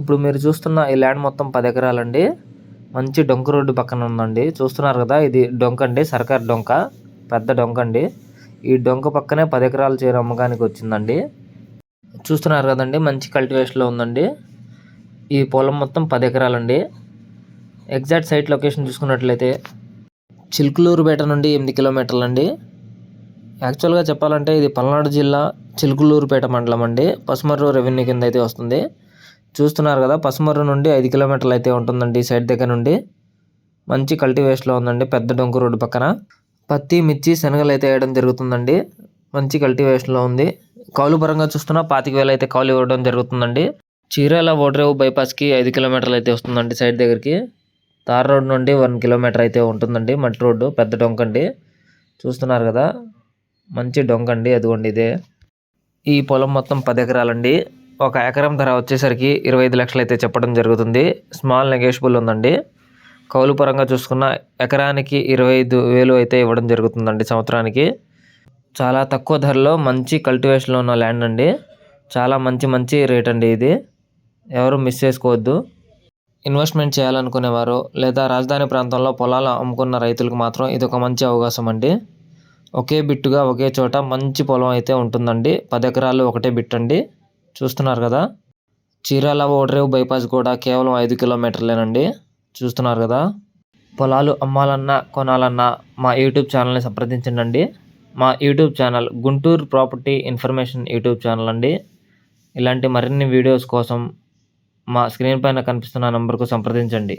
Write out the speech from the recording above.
ఇప్పుడు మీరు చూస్తున్న ఈ ల్యాండ్ మొత్తం పది ఎకరాలండి. మంచి డొంక రోడ్డు పక్కన ఉందండి. చూస్తున్నారు కదా ఇది డొంక అండి సర్కార్ డొంక పెద్ద డొంక అండి. ఈ డొంక పక్కనే పది ఎకరాల చేరు అమ్మకానికి వచ్చిందండి. చూస్తున్నారు కదండి మంచి కల్టివేషన్లో ఉందండి. ఈ పొలం మొత్తం పది ఎకరాలండి. ఎగ్జాక్ట్ సైట్ లొకేషన్ చూసుకున్నట్లయితే చిలుకలూరుపేట నుండి ఎనిమిది కిలోమీటర్లు అండి యాక్చువల్గా చెప్పాలంటే ఇది పల్నాడు జిల్లా చిలుకలూరుపేట మండలం అండి. పసుమర్రు రెవెన్యూ కింద అయితే వస్తుంది. చూస్తున్నారు కదా పసుమర్రు నుండి ఐదు కిలోమీటర్లు అయితే ఉంటుందండి ఈ సైడ్ దగ్గర నుండి. మంచి కల్టివేషన్లో ఉందండి పెద్ద డొంకు రోడ్డు పక్కన. పత్తి మిర్చి శనగలు అయితే వేయడం జరుగుతుందండి. మంచి కల్టివేషన్లో ఉంది. కౌలు పరంగా చూస్తున్నా పాతిక వేలు అయితే కౌలు ఇవ్వడం జరుగుతుందండి. చీరాల ఓడరేవు బైపాస్కి ఐదు కిలోమీటర్లు అయితే వస్తుందండి సైడ్ దగ్గరికి. తార్ రోడ్ నుండి వన్ కిలోమీటర్ అయితే ఉంటుందండి మట్టి రోడ్డు పెద్ద డొంక అండి. చూస్తున్నారు కదా మంచి డొంక అండి అదిగోండి ఇదే. ఈ పొలం మొత్తం పది ఎకరాలండి. ఒక ఎకరం ధర వచ్చేసరికి ఇరవై ఐదు లక్షలు అయితే చెప్పడం జరుగుతుంది. స్మాల్ నెగోషియబుల్ ఉందండి. కౌలు పరంగా చూసుకున్న ఎకరానికి ఇరవై ఐదు వేలు అయితే ఇవ్వడం జరుగుతుందండి సంవత్సరానికి. చాలా తక్కువ ధరలో మంచి కల్టివేషన్లో ఉన్న ల్యాండ్ అండి. చాలా మంచి మంచి రేట్ అండి ఇది. ఎవరు మిస్ చేసుకోవద్దు. ఇన్వెస్ట్మెంట్ చేయాలనుకునేవారు లేదా రాజధాని ప్రాంతంలో పొలాలు అమ్ముకున్న రైతులకు మాత్రం ఇది ఒక మంచి అవకాశం అండి. ఒకే బిట్టుగా ఒకే చోట మంచి పొలం అయితే ఉంటుందండి. పది ఎకరాలు ఒకటే బిట్ అండి. చూస్తున్నారు కదా? చీరాల ఓడరేవు బైపాస్ కూడా కేవలం ఐదు కిలోమీటర్లేనండి. చూస్తున్నారు కదా? పొలాలు అమ్మాలన్నా కొనాలన్నా మా యూట్యూబ్ ఛానల్ని సంప్రదించండి మా YouTube channel Guntur property information YouTube channel అండి. ఇలాంటి మరిన్ని వీడియోస్ కోసం మా స్క్రీన్ పైన కనిపిస్తున్న నంబర్కు సంప్రదించండి.